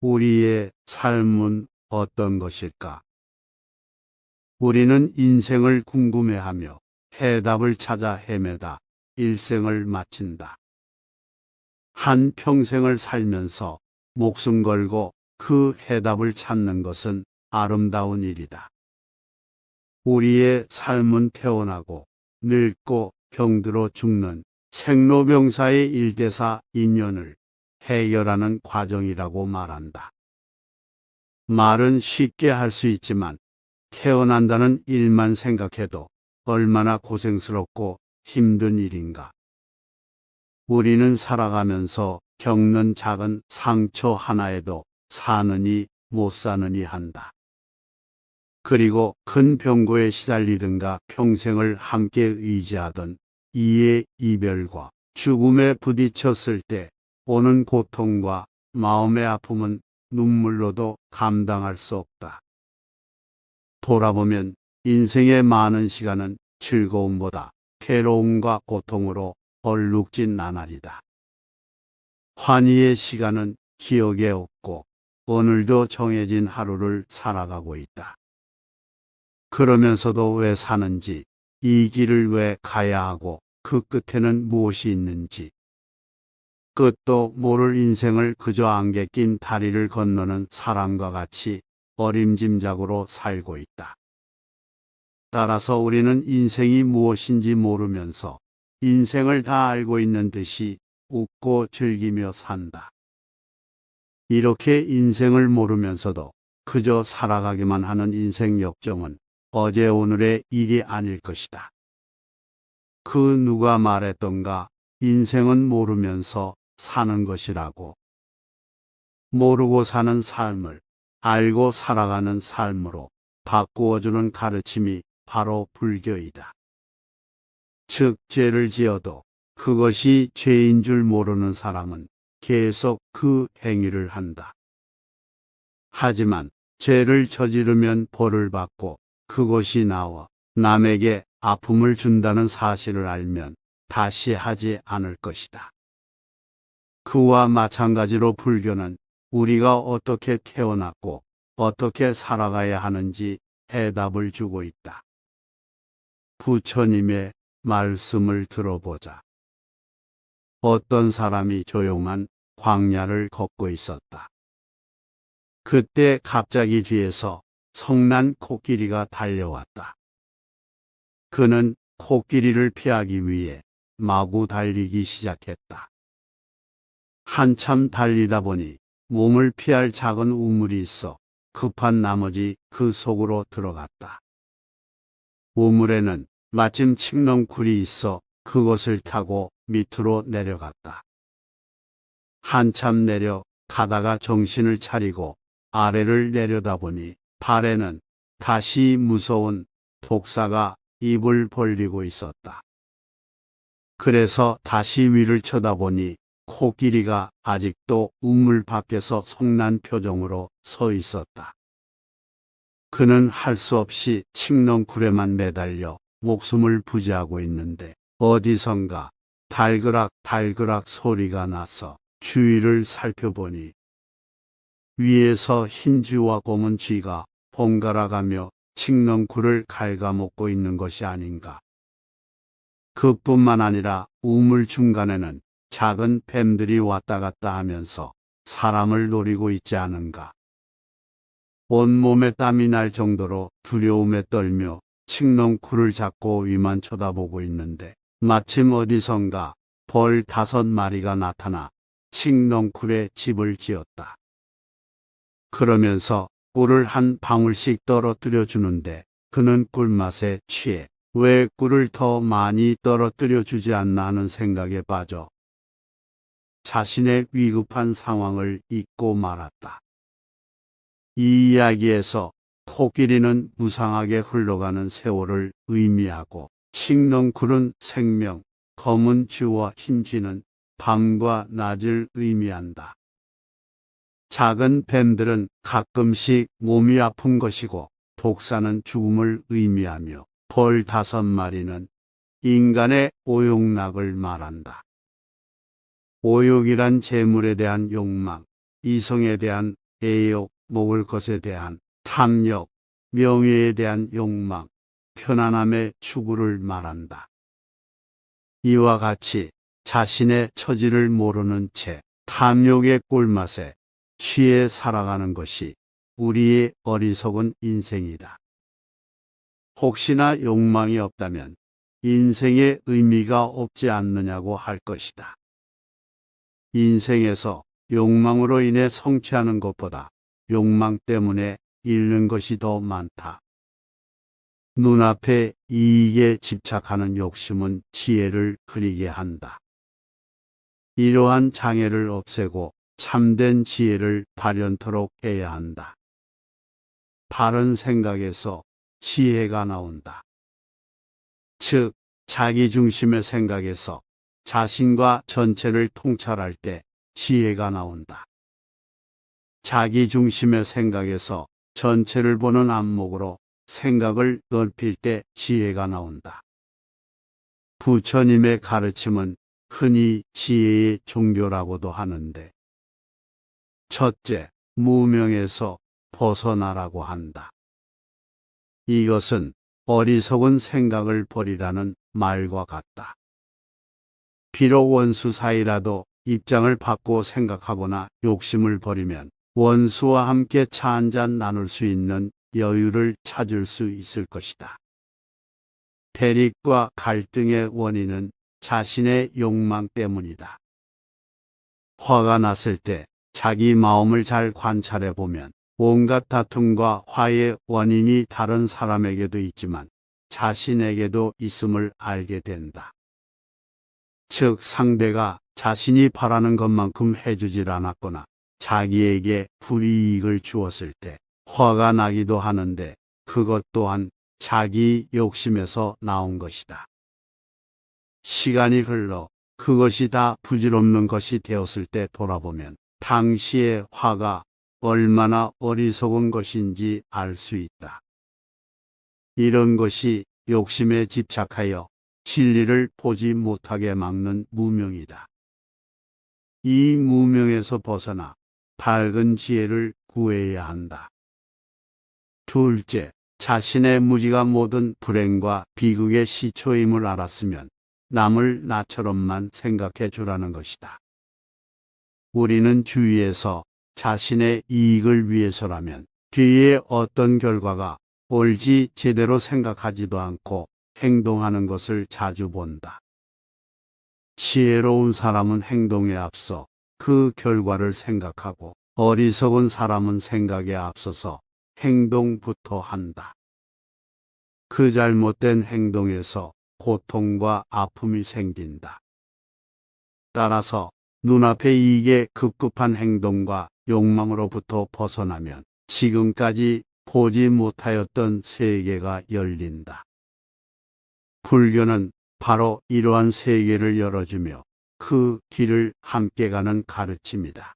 우리의 삶은 어떤 것일까? 우리는 인생을 궁금해하며 해답을 찾아 헤매다 일생을 마친다. 한 평생을 살면서 목숨 걸고 그 해답을 찾는 것은 아름다운 일이다. 우리의 삶은 태어나고 늙고 병들어 죽는 생로병사의 일대사 인연을 해결하는 과정이라고 말한다. 말은 쉽게 할 수 있지만 태어난다는 일만 생각해도 얼마나 고생스럽고 힘든 일인가. 우리는 살아가면서 겪는 작은 상처 하나에도 사느니 못 사느니 한다. 그리고 큰 병고에 시달리든가 평생을 함께 의지하던 이의 이별과 죽음에 부딪혔을 때 오는 고통과 마음의 아픔은 눈물로도 감당할 수 없다. 돌아보면 인생의 많은 시간은 즐거움보다 괴로움과 고통으로 얼룩진 나날이다. 환희의 시간은 기억에 없고 오늘도 정해진 하루를 살아가고 있다. 그러면서도 왜 사는지, 이 길을 왜 가야 하고 그 끝에는 무엇이 있는지, 끝도 모를 인생을 그저 안개 낀 다리를 건너는 사람과 같이 어림짐작으로 살고 있다. 따라서 우리는 인생이 무엇인지 모르면서 인생을 다 알고 있는 듯이 웃고 즐기며 산다. 이렇게 인생을 모르면서도 그저 살아가기만 하는 인생 역정은 어제 오늘의 일이 아닐 것이다. 그 누가 말했던가 인생은 모르면서 사는 것이라고. 모르고 사는 삶을 알고 살아가는 삶으로 바꾸어주는 가르침이 바로 불교이다. 즉, 죄를 지어도 그것이 죄인 줄 모르는 사람은 계속 그 행위를 한다. 하지만 죄를 저지르면 벌을 받고 그것이 나와 남에게 아픔을 준다는 사실을 알면 다시 하지 않을 것이다. 그와 마찬가지로 불교는 우리가 어떻게 태어났고 어떻게 살아가야 하는지 해답을 주고 있다. 부처님의 말씀을 들어보자. 어떤 사람이 조용한 광야를 걷고 있었다. 그때 갑자기 뒤에서 성난 코끼리가 달려왔다. 그는 코끼리를 피하기 위해 마구 달리기 시작했다. 한참 달리다 보니 몸을 피할 작은 우물이 있어 급한 나머지 그 속으로 들어갔다. 우물에는 마침 칡렁쿨이 있어 그것을 타고 밑으로 내려갔다. 한참 내려 가다가 정신을 차리고 아래를 내려다보니 발에는 다시 무서운 독사가 입을 벌리고 있었다. 그래서 다시 위를 쳐다보니 코끼리가 아직도 우물 밖에서 성난 표정으로 서 있었다. 그는 할 수 없이 칡렁쿨에만 매달려 목숨을 부지하고 있는데 어디선가 달그락 달그락 소리가 나서 주위를 살펴보니 위에서 흰 쥐와 검은 쥐가 번갈아가며 칡렁쿨을 갉아먹고 있는 것이 아닌가. 그뿐만 아니라 우물 중간에는 작은 뱀들이 왔다 갔다 하면서 사람을 노리고 있지 않은가. 온몸에 땀이 날 정도로 두려움에 떨며 칡렁쿨을 잡고 위만 쳐다보고 있는데 마침 어디선가 벌 다섯 마리가 나타나 칡렁쿨에 집을 지었다. 그러면서 꿀을 한 방울씩 떨어뜨려 주는데 그는 꿀맛에 취해 왜 꿀을 더 많이 떨어뜨려 주지 않나 하는 생각에 빠져 자신의 위급한 상황을 잊고 말았다. 이 이야기에서 코끼리는 무상하게 흘러가는 세월을 의미하고 칡렁쿨은 생명, 검은 쥐와 흰 쥐는 밤과 낮을 의미한다. 작은 뱀들은 가끔씩 몸이 아픈 것이고 독사는 죽음을 의미하며 벌 다섯 마리는 인간의 오욕락을 말한다. 오욕이란 재물에 대한 욕망, 이성에 대한 애욕, 먹을 것에 대한 탐욕, 명예에 대한 욕망, 편안함의 추구를 말한다. 이와 같이 자신의 처지를 모르는 채 탐욕의 꿀맛에 취해 살아가는 것이 우리의 어리석은 인생이다. 혹시나 욕망이 없다면 인생에 의미가 없지 않느냐고 할 것이다. 인생에서 욕망으로 인해 성취하는 것보다 욕망 때문에 잃는 것이 더 많다. 눈앞에 이익에 집착하는 욕심은 지혜를 흐리게 한다. 이러한 장애를 없애고 참된 지혜를 발현토록 해야 한다. 바른 생각에서 지혜가 나온다. 즉, 자기 중심의 생각에서 자신과 전체를 통찰할 때 지혜가 나온다. 자기 중심의 생각에서 전체를 보는 안목으로 생각을 넓힐 때 지혜가 나온다. 부처님의 가르침은 흔히 지혜의 종교라고도 하는데, 첫째, 무명에서 벗어나라고 한다. 이것은 어리석은 생각을 버리라는 말과 같다. 비록 원수 사이라도 입장을 바꿔 생각하거나 욕심을 버리면 원수와 함께 차 한 잔 나눌 수 있는 여유를 찾을 수 있을 것이다. 대립과 갈등의 원인은 자신의 욕망 때문이다. 화가 났을 때 자기 마음을 잘 관찰해 보면 온갖 다툼과 화의 원인이 다른 사람에게도 있지만 자신에게도 있음을 알게 된다. 즉 상대가 자신이 바라는 것만큼 해주질 않았거나 자기에게 불이익을 주었을 때 화가 나기도 하는데 그것 또한 자기 욕심에서 나온 것이다. 시간이 흘러 그것이 다 부질없는 것이 되었을 때 돌아보면 당시의 화가 얼마나 어리석은 것인지 알 수 있다. 이런 것이 욕심에 집착하여 진리를 보지 못하게 막는 무명이다. 이 무명에서 벗어나 밝은 지혜를 구해야 한다. 둘째, 자신의 무지가 모든 불행과 비극의 시초임을 알았으면 남을 나처럼만 생각해 주라는 것이다. 우리는 주위에서 자신의 이익을 위해서라면 뒤에 어떤 결과가 올지 제대로 생각하지도 않고 행동하는 것을 자주 본다. 지혜로운 사람은 행동에 앞서 그 결과를 생각하고 어리석은 사람은 생각에 앞서서 행동부터 한다. 그 잘못된 행동에서 고통과 아픔이 생긴다. 따라서 눈앞에 이게 급급한 행동과 욕망으로부터 벗어나면 지금까지 보지 못하였던 세계가 열린다. 불교는 바로 이러한 세계를 열어주며 그 길을 함께 가는 가르침이다.